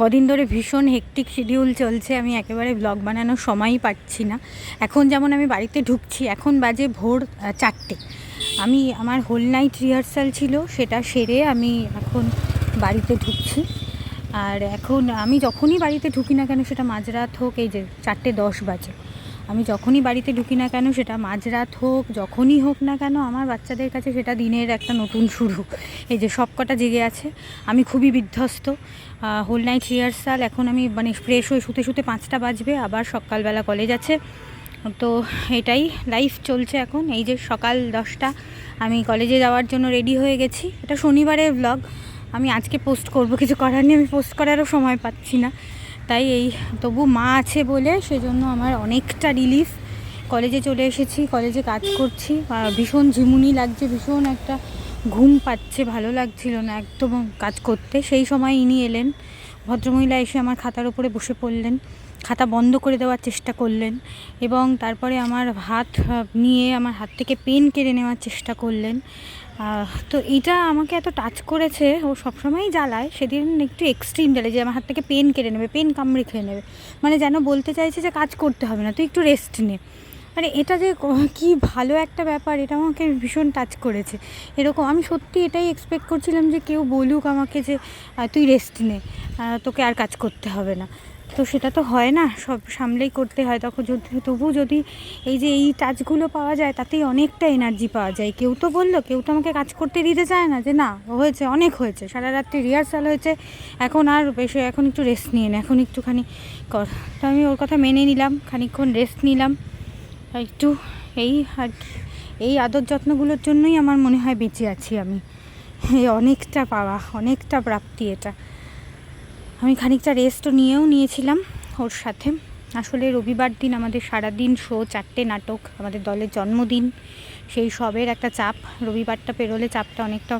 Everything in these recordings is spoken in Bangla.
কদিন ধরে ভীষণ হেকটিক শিডিউল চলছে, আমি একেবারে ব্লগ বানানোর সময়ই পাচ্ছি না। এখন যেমন আমি বাড়িতে ঢুকছি, এখন বাজে ভোর চারটে। আমি, আমার হোল নাইট রিহার্সাল ছিল, সেটা সেরে আমি এখন বাড়িতে ঢুকছি। আর এখন আমি যখনই বাড়িতে ঢুকি না কেন, সেটা মাঝরাত হোক, এই যে চারটে দশ বাজে। আমি যখনই বাড়িতে ঢুকি না কেন, সেটা মাঝরাত হোক, যখনই হোক না কেন, আমার বাচ্চাদের কাছে সেটা দিনের একটা নতুন শুরু। এই যে সব কটা জেগে আছে। আমি খুবই বিধ্বস্ত। হোল নাইট রিহার্সাল এখন আমি মানে ফ্রেশ হয়ে শুতে শুতে পাঁচটা বাজবে, আবার সকালবেলা কলেজ আছে। তো এটাই লাইফ চলছে এখন। এই যে সকাল দশটা, আমি কলেজে যাওয়ার জন্য রেডি হয়ে গেছি। এটা শনিবারের ব্লগ আমি আজকে পোস্ট করব, কিছু করার নেই, আমি পোস্ট করারও সময় পাচ্ছি না। তাই এই, তবু মা আছে বলে সেজন্য আমার অনেকটা রিলিফ কলেজে চলে এসেছি, কলেজে কাজ করছি। ভীষণ ঝিমুনি লাগছে, ভীষণ একটা ঘুম পাচ্ছে, ভালো লাগছিল না একদম কাজ করতে। সেই সময় ইনি এলেন, ভদ্রমহিলা এসে আমার খাতার উপরে বসে পড়লেন। খাতা বন্ধ করে দেওয়ার চেষ্টা করলেন এবং তারপরে আমার হাত নিয়ে আমার হাত থেকে পেন কেড়ে নেওয়ার চেষ্টা করলেন। তো এটা আমাকে এত টাচ করেছে, ও সবসময়ই জ্বালায়। সেদিন একটু এক্সট্রিম জ্বালে যে আমার হাত থেকে পেন কেড়ে নেবে, পেন কামড়ে খেয়ে নেবে। মানে যেন বলতে চাইছে যে কাজ করতে হবে না, তুই একটু রেস্ট নে। মানে এটা যে ক- কি ভালো একটা ব্যাপার, এটা আমাকে ভীষণ টাচ করেছে। এরকম আমি সত্যি এটাই এক্সপেক্ট করছিলাম যে কেউ বলুক আমাকে যে তুই রেস্ট নে। তোকে আর কাজ করতে হবে না। তো সেটা তো হয় না, সব সামলেই করতে হয়। তখন যদি তবু যদি এই যে এই টাচগুলো পাওয়া যায়, তাতেই অনেকটা এনার্জি পাওয়া যায়। কেউ তো বলল, কেউ তো আমাকে কাজ করতে দিতে চায় না যে না, হয়েছে, অনেক হয়েছে। সারা রাত্রি রিহার্সাল হয়েছে। এখন আর বেশি, এখন একটু রেস্ট নিয়ে নে। এখন একটুখানি কর তো আমি ওর কথা মেনে নিলাম, খানিকক্ষণ রেস্ট নিলাম। একটু এই আর এই আদর যত্নগুলোর জন্যই আমার মনে হয় বেঁচে আছি আমি। অনেকটা পাওয়া, অনেকটা প্রাপ্তি এটা। আমি খানিকটা রেস্টও নিয়েও নিয়েছিলাম ওর সাথে। আসলে রবিবার দিন আমাদের সারাদিন শো চারটে নাটক, আমাদের দলের জন্মদিন, সেই সবের একটা চাপ। রবিবারটা পেরোলে চাপটা অনেকটা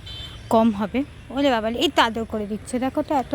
কম হবে। ওলে বাবা এই তাদের করে দিচ্ছে। দেখো তো এত